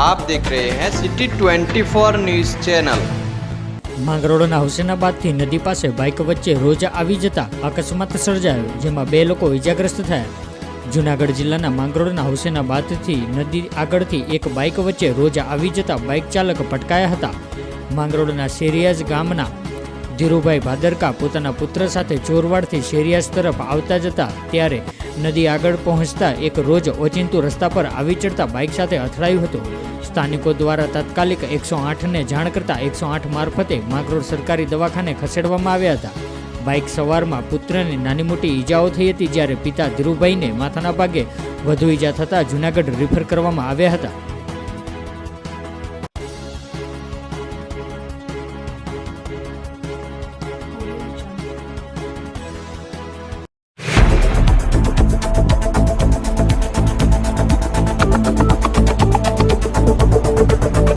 आप देख रहे हैं सिटी 24 न्यूज चैनल માંગરોળના હુસેનાબાદથી નદી પાસે બાઇક વચ્ચે રોજ આવી જતા અકસ્માત સર્જાયો જેમાં બે લોકો ઇજાગ્રસ્ત થયા જુનાગઢ જિલ્લાના માંગરોળના હુસેનાબાદથી નદી આગળથી એક બાઇક વચ્ચે રોજ આવી જતા બાઇક ચાલક પટકાયા હતા માંગરોળના શેરિયાઝ ગામના ધીરુભાઈ ભાદરકા પોતાના પુત્ર સાથે ચોરવાડથી શેરિયાઝ તરફ આવતા જતા ત્યારે નદી આગળ પહોંચતા એક રોજ ઓચિંતું રસ્તા પર આવી ચડતા બાઇક સાથે અથડાયું હતું. સ્થાનિકો દ્વારા તાત્કાલિક એકસો આઠને જાણ કરતા એકસો આઠ મારફતે માંગરોળ સરકારી દવાખાને ખસેડવામાં આવ્યા હતા. બાઇક સવારમાં પુત્રને નાની મોટી ઈજાઓ થઈ હતી જ્યારે પિતા ધીરુભાઈને માથાના ભાગે વધુ ઈજા થતાં જૂનાગઢ રિફર કરવામાં આવ્યા હતા.